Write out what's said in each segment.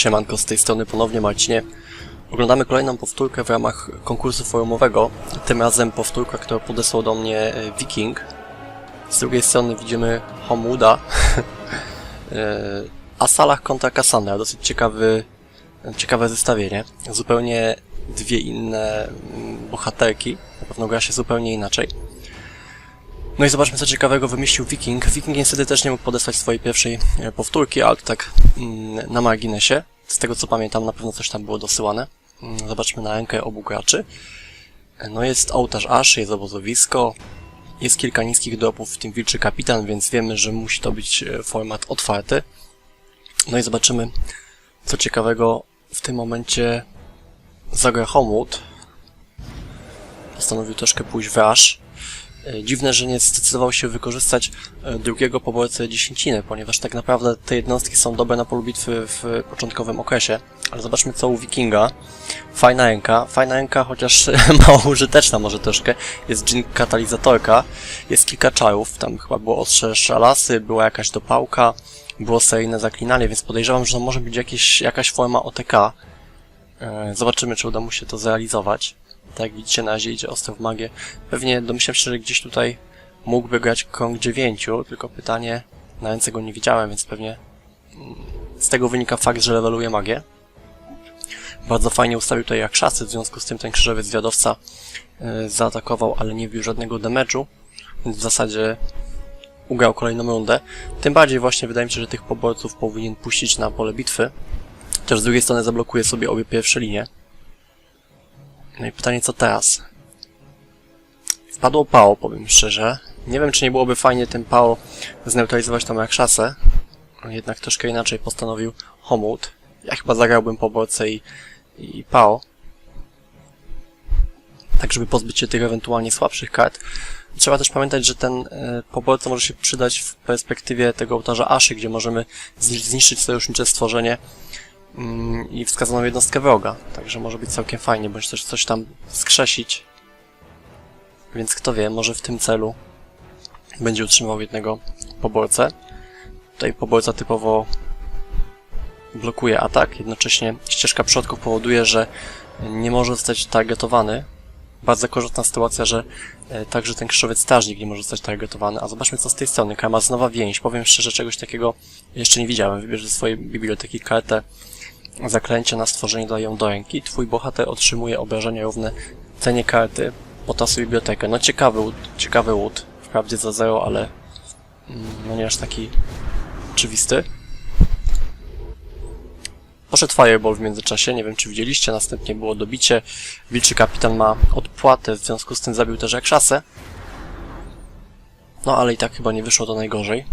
Siemanko, z tej strony ponownie Marcinie. Oglądamy kolejną powtórkę w ramach konkursu forumowego. Tym razem powtórka, którą podesłał do mnie e, Viking. Z drugiej strony widzimy Homewooda. E, A Salah kontra Cassandra. Dosyć ciekawy, ciekawe zestawienie. Zupełnie dwie inne mm, bohaterki. Na pewno gra się zupełnie inaczej. No i zobaczmy co ciekawego wymyślił Viking. Viking niestety też nie mógł podesłać swojej pierwszej e, powtórki, ale to tak mm, na marginesie. Z tego co pamiętam na pewno coś tam było dosyłane. Mm, Zobaczmy na rękę obu graczy. E, No jest ołtarz Ash, jest obozowisko, jest kilka niskich dropów, w tym wilczy kapitan, więc wiemy, że musi to być e, format otwarty. No i zobaczymy co ciekawego w tym momencie zagra Homewood. Postanowił troszkę pójść w rush. E, Dziwne, że nie zdecydował się wykorzystać e, drugiego poborcę dziesięciny, ponieważ tak naprawdę te jednostki są dobre na polu bitwy w początkowym okresie. Ale zobaczmy co u Wikinga. Fajna ręka, fajna ręka, chociaż mało użyteczna może troszkę. Jest dżin katalizatorka, jest kilka czarów, tam chyba było ostrze szalasy, była jakaś dopałka, było seryjne zaklinanie, więc podejrzewam, że to może być jakieś, jakaś forma OTK. E, Zobaczymy, czy uda mu się to zrealizować. Tak widzicie, na razie idzie ostro w magię. Pewnie domyślam się, że gdzieś tutaj mógłby grać krąg 9, tylko pytanie, na ręce go nie widziałem, więc pewnie mm, z tego wynika fakt, że leveluje magię. Bardzo fajnie ustawił tutaj jak szasy, w związku z tym ten krzyżowiec zwiadowca e, zaatakował, ale nie wbił żadnego damage'u, więc w zasadzie ugrał kolejną rundę. Tym bardziej właśnie wydaje mi się, że tych poborców powinien puścić na pole bitwy. Też z drugiej strony zablokuje sobie obie pierwsze linie. No i pytanie, co teraz? Wpadło PAO, powiem szczerze. Nie wiem, czy nie byłoby fajnie tym PAO zneutralizować tą jak. Jednak troszkę inaczej postanowił Homewood. Ja chyba zagrałbym poborcę i, i PAO. Tak, żeby pozbyć się tych ewentualnie słabszych kart. Trzeba też pamiętać, że ten e, poborca może się przydać w perspektywie tego ołtarza Aszy, gdzie możemy zni- zniszczyć sojusznicze stworzenie i wskazaną jednostkę wroga. Także może być całkiem fajnie, bądź też coś tam skrzesić. Więc kto wie, może w tym celu będzie utrzymywał jednego poborcę. Tutaj poborca typowo blokuje atak, jednocześnie ścieżka przodków powoduje, że nie może zostać targetowany. Bardzo korzystna sytuacja, że e, także ten krzyżowiec strażnik nie może zostać targetowany. A zobaczmy co z tej strony. Karmazynowa więź. Powiem szczerze, czegoś takiego jeszcze nie widziałem. Wybierz ze swojej biblioteki kartę zaklęcia na stworzenie daje ją do ręki. Twój bohater otrzymuje obrażenia równe cenie karty. Potasuj bibliotekę. No ciekawy ciekawy łód. Wprawdzie za zero, ale mm, no nie aż taki oczywisty. Poszedł Fireball w międzyczasie, nie wiem czy widzieliście, następnie było dobicie. Wilczy kapitan ma odpłatę, w związku z tym zabił też jak szasę. No ale i tak chyba nie wyszło to najgorzej.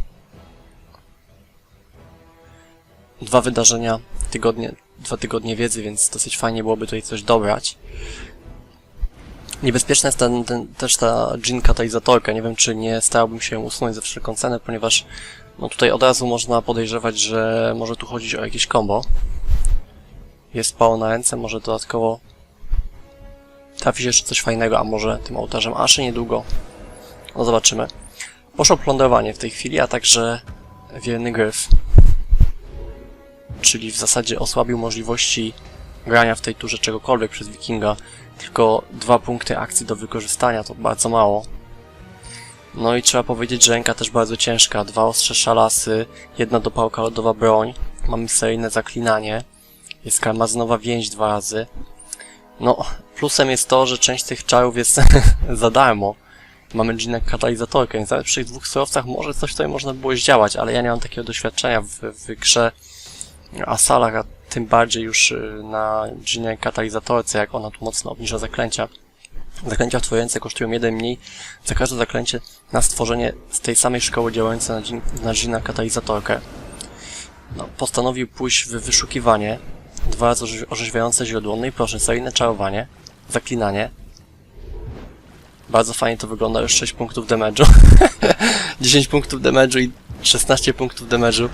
Dwa wydarzenia, tygodnie, dwa tygodnie wiedzy, więc dosyć fajnie byłoby tutaj coś dobrać. Niebezpieczna jest ten, ten, też ta Jean katalizatorka. Nie wiem, czy nie starałbym się usunąć za wszelką cenę, ponieważ no tutaj od razu można podejrzewać, że może tu chodzić o jakieś combo. Jest pało na ręce, może dodatkowo trafi się jeszcze coś fajnego, a może tym ołtarzem Aszy niedługo. No zobaczymy. Poszło plądrowanie w tej chwili, a także wierny gryf. Czyli w zasadzie osłabił możliwości grania w tej turze czegokolwiek przez Wikinga. Tylko dwa punkty akcji do wykorzystania, to bardzo mało. No i trzeba powiedzieć, że ręka też bardzo ciężka. Dwa ostrze szalasy, jedna dopałka lodowa broń. Mamy seryjne zaklinanie. Jest karmazynowa więź dwa razy. No, plusem jest to, że część tych czarów jest za darmo. Mamy Ginek katalizatorkę, więc nawet przy dwóch surowcach może coś tutaj można było zdziałać, ale ja nie mam takiego doświadczenia w, w grze Asalach, a tym bardziej już y, na Ginek katalizatorce, jak ona tu mocno obniża zaklęcia. Zaklęcia w ręce kosztują jeden mniej za każde zaklęcie na stworzenie z tej samej szkoły działające na, dżin, na katalizatorkę. No, postanowił pójść w wyszukiwanie. Dwa razy orze- orzeźwiające źródło. No i proszę, seryjne czarowanie, zaklinanie. Bardzo fajnie to wygląda, już 6 punktów damage'u. 10 punktów damage'u i 16 punktów damage'u.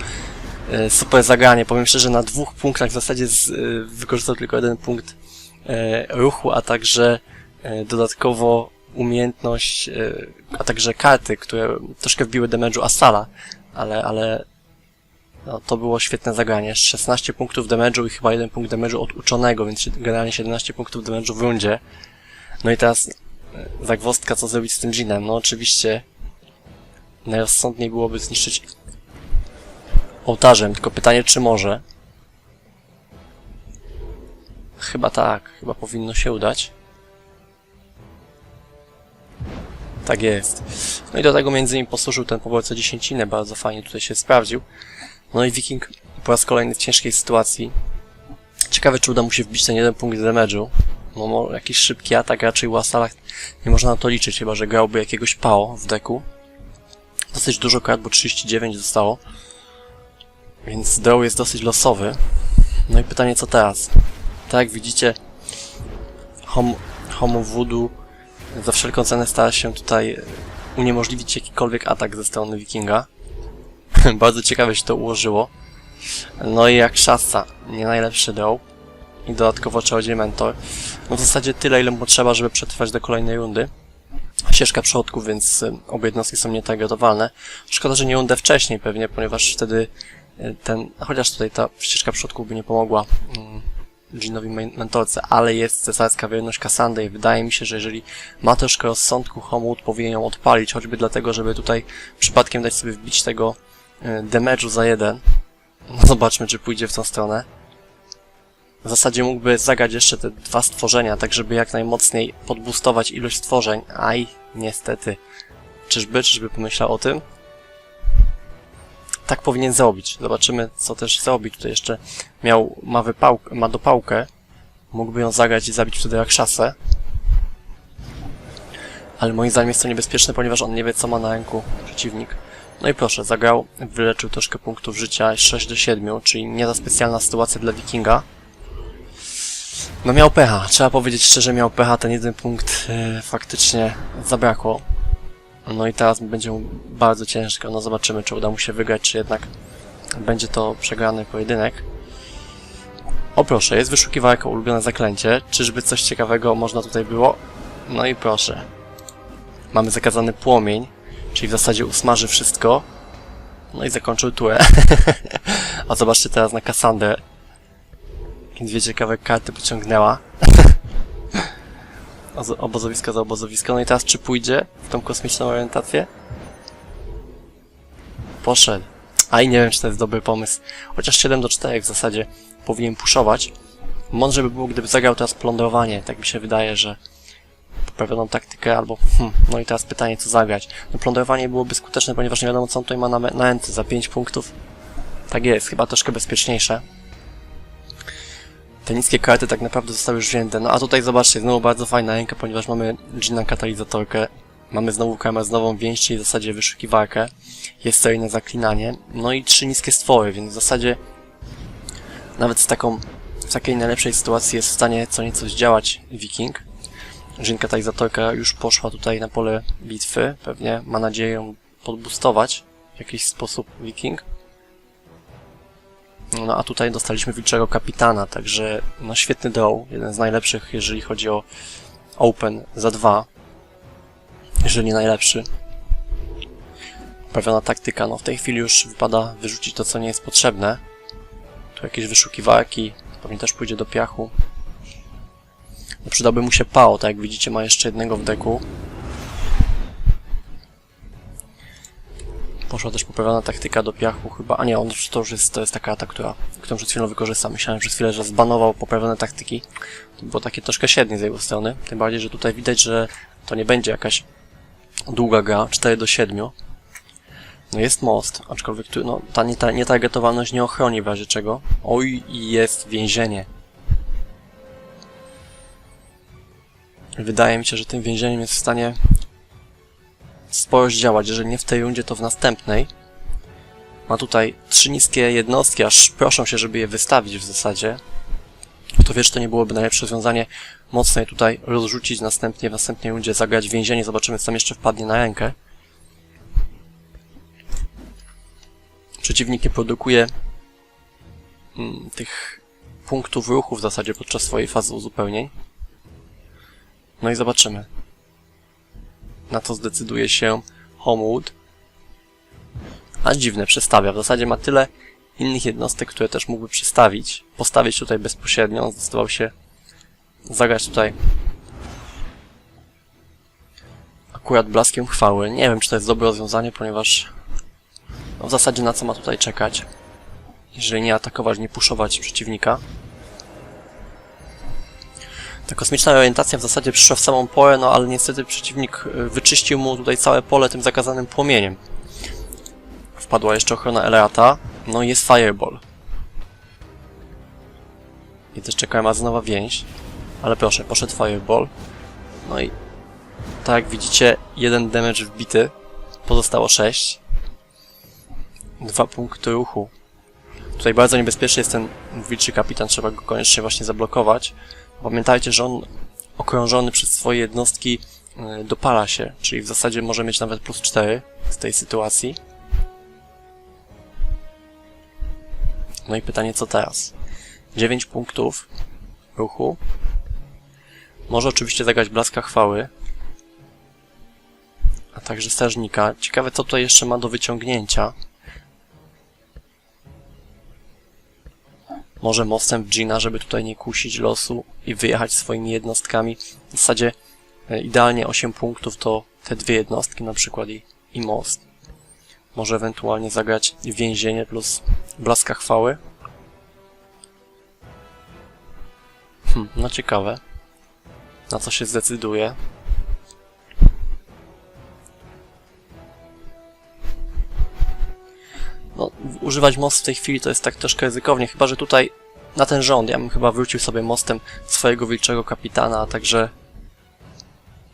E, Super zagranie. Powiem szczerze, na dwóch punktach w zasadzie z, e, wykorzystał tylko jeden punkt e, ruchu, a także dodatkowo umiejętność, a także karty, które troszkę wbiły damage'u Asala, ale, ale No, to było świetne zagranie. 16 punktów damage'u i chyba jeden punkt damage'u od uczonego, więc generalnie 17 punktów damage'u w rundzie. No i teraz zagwozdka, co zrobić z tym Jinem. No oczywiście najrozsądniej byłoby zniszczyć ołtarzem, tylko pytanie, czy może. Chyba tak, chyba powinno się udać. Tak jest. No i do tego między innymi posłużył ten poborca dziesięcinę, bardzo fajnie tutaj się sprawdził. No i Viking po raz kolejny w ciężkiej sytuacji. Ciekawe, czy uda mu się wbić ten jeden punkt damage'u. No, no, jakiś szybki atak raczej u Asalach nie można na to liczyć, chyba że grałby jakiegoś PAO w deku. Dosyć dużo kart, bo 39 zostało. Więc draw jest dosyć losowy. No i pytanie, co teraz? Tak jak widzicie, Hom Homo Voodoo za wszelką cenę stara się tutaj uniemożliwić jakikolwiek atak ze strony Wikinga. Bardzo ciekawe się to ułożyło. No i jak szasa, nie najlepszy draw. I dodatkowo czarodziej mentor. No w zasadzie tyle, ile mu potrzeba, żeby przetrwać do kolejnej rundy. Ścieżka przodków, więc y, obie jednostki są nietargetowalne. Szkoda, że nie rundę wcześniej pewnie, ponieważ wtedy ten, chociaż tutaj ta ścieżka przodków by nie pomogła mm, Ginowi men- mentorce, ale jest cesarska wierność Kassandry i wydaje mi się, że jeżeli ma troszkę rozsądku, Homewood powinien ją odpalić, choćby dlatego, żeby tutaj przypadkiem dać sobie wbić tego y, damage'u za jeden. No zobaczmy, czy pójdzie w tą stronę. W zasadzie mógłby zagrać jeszcze te dwa stworzenia, tak żeby jak najmocniej podbustować ilość stworzeń. Aj, niestety. Czyżby, czyżby pomyślał o tym? Tak powinien zrobić. Zobaczymy, co też zrobi. Tutaj jeszcze miał, ma wypałkę, ma dopałkę. Mógłby ją zagrać i zabić wtedy Rakshasę. Ale moim zdaniem jest to niebezpieczne, ponieważ on nie wie, co ma na ręku przeciwnik. No i proszę, zagrał, wyleczył troszkę punktów życia, 6 do 7, czyli nie za specjalna sytuacja dla Wikinga. No miał pecha, trzeba powiedzieć szczerze, miał pecha, ten jeden punkt e, faktycznie zabrakło. No i teraz będzie mu bardzo ciężko, no zobaczymy, czy uda mu się wygrać, czy jednak będzie to przegrany pojedynek. O proszę, jest wyszukiwarka ulubione zaklęcie, czyżby coś ciekawego można tutaj było? No i proszę. Mamy zakazany płomień, czyli w zasadzie usmaży wszystko. No i zakończył turę. A zobaczcie teraz na Kassandrę. Dwie ciekawe karty pociągnęła. Ozo- Obozowisko za obozowisko. No i teraz czy pójdzie w tą kosmiczną orientację? Poszedł. A i nie wiem, czy to jest dobry pomysł. Chociaż 7 do 4 w zasadzie powinien puszować. Mądrze by było, gdyby zagrał teraz plądrowanie. Tak mi się wydaje, że poprawioną taktykę albo... Hmm, no i teraz pytanie, co zagrać. No plądrowanie byłoby skuteczne, ponieważ nie wiadomo, co on tutaj ma na, na enty za 5 punktów. Tak jest, chyba troszkę bezpieczniejsze. Te niskie karty tak naprawdę zostały już wzięte. No a tutaj zobaczcie, znowu bardzo fajna ręka, ponieważ mamy Gina katalizatorkę. Mamy znowu karmaznową więź, czyli w zasadzie wyszukiwarkę. Jest seryjne zaklinanie. No i trzy niskie stwory, więc w zasadzie nawet z taką, w takiej najlepszej sytuacji jest w stanie co nieco zdziałać Wiking. Jin katalizatorka już poszła tutaj na pole bitwy. Pewnie ma nadzieję ją podbustować w jakiś sposób Wiking. No a tutaj dostaliśmy wilczego kapitana, także no świetny draw, jeden z najlepszych, jeżeli chodzi o Open za dwa, jeżeli nie najlepszy. Poprawiona taktyka, no w tej chwili już wypada wyrzucić to, co nie jest potrzebne. Tu jakieś wyszukiwarki, pewnie też pójdzie do piachu. No przydałby mu się PAO, tak jak widzicie ma jeszcze jednego w deku. Poszła też poprawiona taktyka do piachu chyba, a nie, on to już jest, to jest taka ta, która, którą przed chwilą wykorzystam. Myślałem przez chwilę, że zbanował poprawione taktyki. To było takie troszkę średnie z jego strony. Tym bardziej, że tutaj widać, że to nie będzie jakaś długa gra, 4 do 7. No jest most, aczkolwiek tu, no, ta nieta- nietargetowalność nie ochroni w razie czego. Oj, jest więzienie. Wydaje mi się, że tym więzieniem jest w stanie sporo zdziałać, jeżeli nie w tej rundzie, to w następnej. Ma tutaj trzy niskie jednostki, aż proszą się, żeby je wystawić w zasadzie. Kto wie, czy to nie byłoby najlepsze rozwiązanie mocno je tutaj rozrzucić, następnie w następnej rundzie zagrać więzienie, zobaczymy co tam jeszcze wpadnie na rękę. Przeciwnik nie produkuje mm, tych punktów ruchu w zasadzie podczas swojej fazy uzupełnień. No i zobaczymy. Na to zdecyduje się Homewood. A dziwne, przestawia. W zasadzie ma tyle innych jednostek, które też mógłby przystawić, postawić tutaj bezpośrednio. Zdecydował się zagrać tutaj akurat blaskiem chwały. Nie wiem, czy to jest dobre rozwiązanie, ponieważ no w zasadzie na co ma tutaj czekać, jeżeli nie atakować, nie puszować przeciwnika. Ta kosmiczna orientacja w zasadzie przyszła w samą porę, no ale niestety przeciwnik y, wyczyścił mu tutaj całe pole tym zakazanym płomieniem. Wpadła jeszcze ochrona Eleata, no i jest Fireball. I też czeka Amazonowa więź, ale proszę, poszedł Fireball. No i tak jak widzicie, jeden damage wbity, pozostało 6. Dwa punkty ruchu. Tutaj bardzo niebezpieczny jest ten wilczy kapitan, trzeba go koniecznie właśnie zablokować. Pamiętajcie, że on okrążony przez swoje jednostki y, dopala się, czyli w zasadzie może mieć nawet plus 4 z tej sytuacji. No i pytanie, co teraz? 9 punktów ruchu. Może oczywiście zagrać blaska chwały, a także strażnika. Ciekawe, co tutaj jeszcze ma do wyciągnięcia. Może mostem Gina, żeby tutaj nie kusić losu i wyjechać swoimi jednostkami. W zasadzie e, idealnie 8 punktów to te dwie jednostki na przykład i, i most. Może ewentualnie zagrać więzienie plus blaska chwały. Hm, no ciekawe. Na co się zdecyduje. Używać most w tej chwili to jest tak troszkę ryzykownie, chyba że tutaj na ten rząd ja bym chyba wrócił sobie mostem swojego wilczego kapitana, a także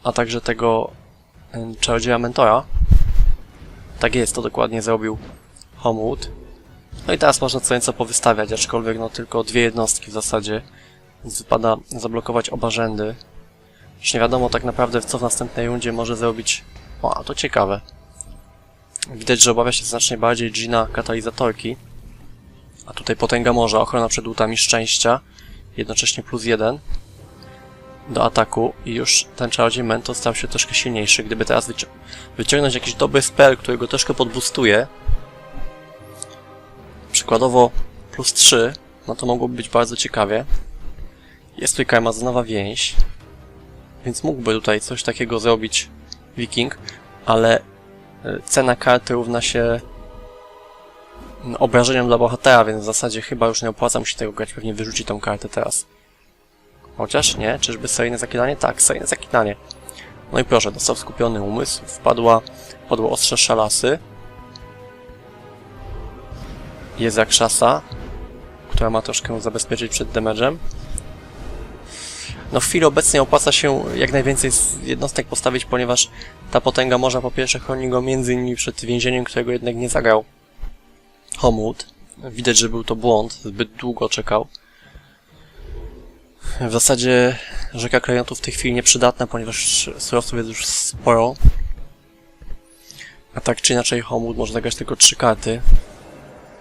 a także tego czarodzieja mentora. Tak jest, to dokładnie zrobił Homewood. No i teraz można co nieco powystawiać, aczkolwiek no tylko dwie jednostki w zasadzie, więc wypada zablokować oba rzędy. Już nie wiadomo tak naprawdę co w następnej rundzie może zrobić... O, a to ciekawe. Widać, że obawia się znacznie bardziej Gina katalizatorki. A tutaj potęga morza, ochrona przed łutami szczęścia. Jednocześnie plus jeden do ataku i już ten czarodziej Mentor stał się troszkę silniejszy. Gdyby teraz wyci wyciągnąć jakiś dobry spell, który go troszkę podboostuje, przykładowo plus 3, no to mogłoby być bardzo ciekawie. Jest tutaj karmazynowa więź, więc mógłby tutaj coś takiego zrobić Viking, ale cena karty równa się mm, obrażeniom dla bohatera, więc w zasadzie chyba już nie opłaca mu się tego grać, pewnie wyrzuci tą kartę teraz. Chociaż nie, czyżby seryjne zaklinanie? Tak, seryjne zaklinanie. No i proszę, dostał skupiony umysł, wpadła, wpadło ostrze szalasy. Jest jak szasa, która ma troszkę zabezpieczyć przed damage'em. No w chwili obecnej opłaca się jak najwięcej jednostek postawić, ponieważ ta potęga morza po pierwsze chroni go między innymi przed więzieniem, którego jednak nie zagrał Homewood. Widać, że był to błąd, zbyt długo czekał. W zasadzie rzeka klejnotów w tej chwili nieprzydatna, ponieważ surowców jest już sporo. A tak czy inaczej Homewood może zagrać tylko trzy karty.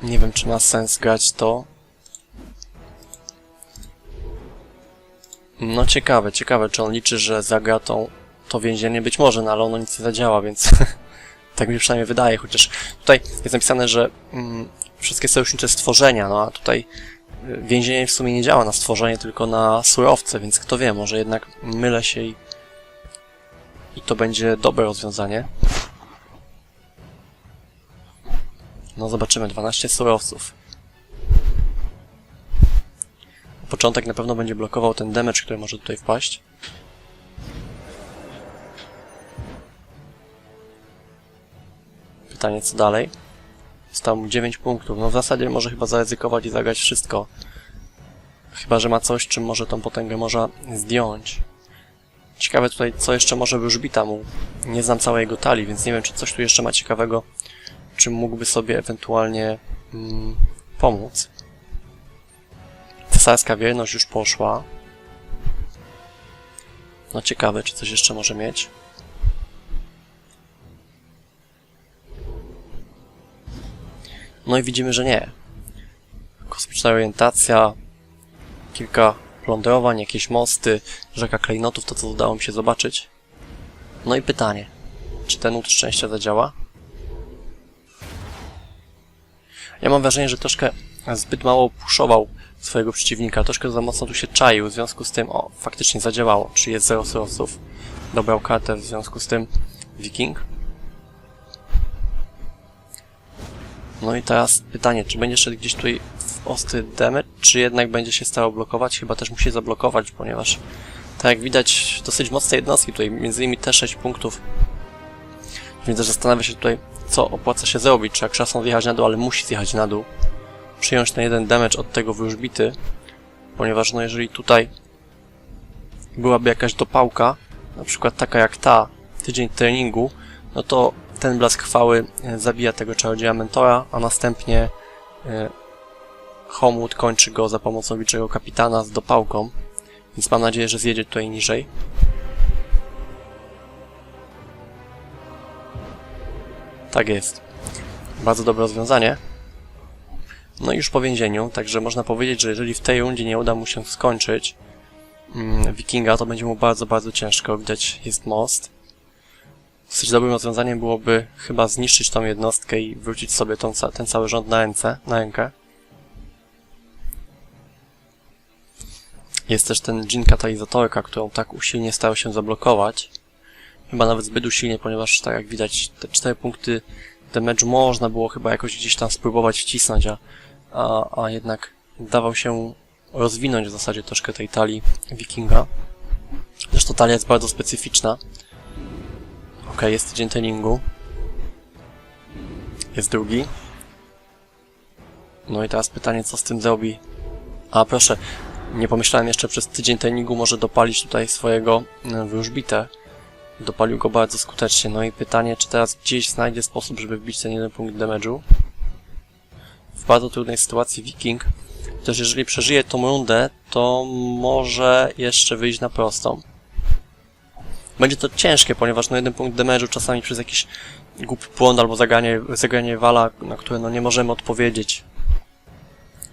Nie wiem, czy ma sens grać to. No ciekawe, ciekawe, czy on liczy, że zagra tą, to więzienie? Być może, no ale ono nic nie zadziała, więc tak mi przynajmniej wydaje, chociaż tutaj jest napisane, że mm, wszystkie sojusznicze stworzenia, no a tutaj y, więzienie w sumie nie działa na stworzenie, tylko na surowce, więc kto wie, może jednak mylę się i, i to będzie dobre rozwiązanie. No zobaczymy, 12 surowców. Początek na pewno będzie blokował ten damage, który może tutaj wpaść. Pytanie, co dalej? Zostało mu 9 punktów. No w zasadzie może chyba zaryzykować i zagrać wszystko. Chyba, że ma coś, czym może tą potęgę można zdjąć. Ciekawe tutaj, co jeszcze może wróżbita mu. Nie znam całej jego talii, więc nie wiem, czy coś tu jeszcze ma ciekawego, czym mógłby sobie ewentualnie mm, pomóc. Cesarska wierność już poszła. No ciekawe, czy coś jeszcze może mieć. No i widzimy, że nie. Kosmiczna orientacja, kilka plądrowań, jakieś mosty, rzeka klejnotów, to co udało mi się zobaczyć. No i pytanie, czy ten łód szczęścia zadziała? Ja mam wrażenie, że troszkę zbyt mało puszował swojego przeciwnika, troszkę za mocno tu się czaił, w związku z tym, o, faktycznie zadziałało, czyli jest 0 surowców. Dobrał kartę, w związku z tym Viking. No i teraz pytanie, czy będzie szedł gdzieś tutaj w ostry damage, czy jednak będzie się starał blokować? Chyba też musi zablokować, ponieważ tak jak widać, dosyć mocne jednostki tutaj, między innymi te 6 punktów. Więc zastanawia się tutaj, co opłaca się zrobić, czy jak szasą zjechać na dół, ale musi zjechać na dół. Przyjąć ten jeden damage od tego wróżbity, ponieważ no jeżeli tutaj byłaby jakaś dopałka, na przykład taka jak ta, tydzień treningu, no to ten blask chwały e, zabija tego czarodzieja mentora, a następnie e, Homwood kończy go za pomocą wilczego kapitana z dopałką, więc mam nadzieję, że zjedzie tutaj niżej. Tak jest. Bardzo dobre rozwiązanie. No już po więzieniu, także można powiedzieć, że jeżeli w tej rundzie nie uda mu się skończyć mm, Wikinga, to będzie mu bardzo, bardzo ciężko. Widać, jest most. Dosyć dobrym rozwiązaniem byłoby chyba zniszczyć tą jednostkę i wrócić sobie tą, ten cały rząd na ręce, na rękę. Jest też ten dżin katalizatorka, którą tak usilnie starał się zablokować. Chyba nawet zbyt usilnie, ponieważ tak jak widać, te 4 punkty damage'u można było chyba jakoś gdzieś tam spróbować wcisnąć, a, a, a jednak dawał się rozwinąć w zasadzie troszkę tej talii wikinga. Zresztą talia jest bardzo specyficzna. Ok, jest tydzień treningu. Jest drugi. No i teraz pytanie, co z tym zrobi? A proszę, nie pomyślałem jeszcze przez tydzień treningu może dopalić tutaj swojego e, wróżbitę. Dopalił go bardzo skutecznie. No i pytanie, czy teraz gdzieś znajdzie sposób, żeby wbić ten jeden punkt damage'u? W bardzo trudnej sytuacji Viking. Też jeżeli przeżyje tą rundę, to może jeszcze wyjść na prostą. Będzie to ciężkie, ponieważ no jeden punkt damage'u czasami przez jakiś głupi błąd albo zagranie, zagranie wala, na które no nie możemy odpowiedzieć.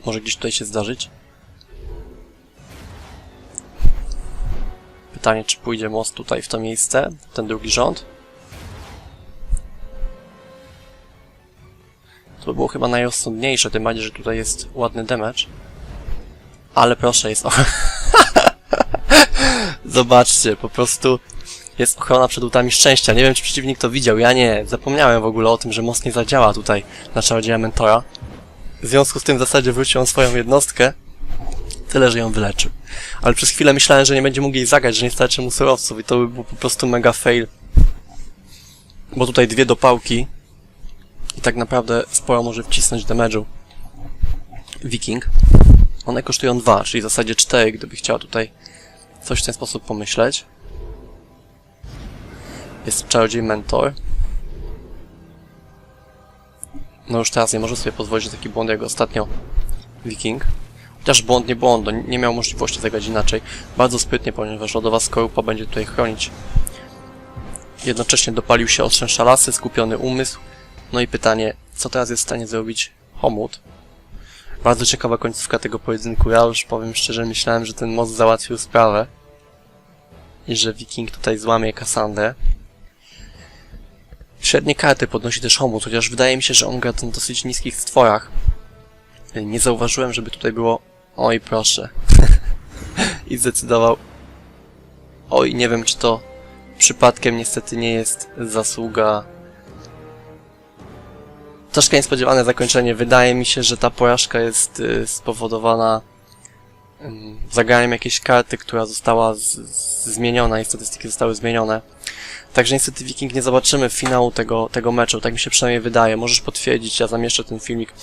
Może gdzieś tutaj się zdarzyć. Pytanie, czy pójdzie most tutaj w to miejsce, ten drugi rząd. To by było chyba najrozsądniejsze, tym bardziej, że tutaj jest ładny damage. Ale proszę, jest... Zobaczcie, po prostu jest ochrona przed łutami szczęścia. Nie wiem, czy przeciwnik to widział, ja nie. Zapomniałem w ogóle o tym, że most nie zadziała tutaj na czarodzieja mentora. W związku z tym w zasadzie wrócił on swoją jednostkę. Tyle, że ją wyleczył. Ale przez chwilę myślałem, że nie będzie mógł jej zagrać, że nie starczy mu surowców i to by był po prostu mega fail. Bo tutaj dwie dopałki i tak naprawdę sporo może wcisnąć damage'u. Viking. One kosztują dwa, czyli w zasadzie cztery, gdyby chciał tutaj coś w ten sposób pomyśleć. Jest czarodziej mentor. No już teraz nie może sobie pozwolić na taki błąd jak ostatnio Viking. Chociaż błąd nie błąd, no nie miał możliwości zagrać inaczej. Bardzo sprytnie, ponieważ lodowa skorupa będzie tutaj chronić. Jednocześnie dopalił się ostrzem szalasy, skupiony umysł. No i pytanie, co teraz jest w stanie zrobić Homut? Bardzo ciekawa końcówka tego pojedynku. Ja już powiem szczerze, myślałem, że ten most załatwił sprawę. I że Viking tutaj złamie Kassandrę. Średnie karty podnosi też Homut, chociaż wydaje mi się, że on gra na dosyć niskich stworach. Nie zauważyłem, żeby tutaj było... Oj, proszę. I zdecydował... Oj, nie wiem, czy to przypadkiem niestety nie jest zasługa... Troszkę niespodziewane zakończenie. Wydaje mi się, że ta porażka jest y, spowodowana zagraniem jakiejś karty, która została zmieniona i statystyki zostały zmienione. Także niestety Viking nie zobaczymy finału tego, tego meczu, tak mi się przynajmniej wydaje. Możesz potwierdzić, ja zamieszczę ten filmik,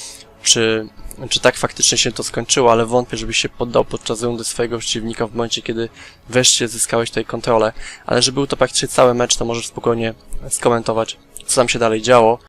czy, czy tak faktycznie się to skończyło, ale wątpię, żebyś się poddał podczas rundy swojego przeciwnika w momencie, kiedy wreszcie zyskałeś tutaj kontrolę. Ale że był to praktycznie cały mecz, to możesz spokojnie skomentować, co tam się dalej działo.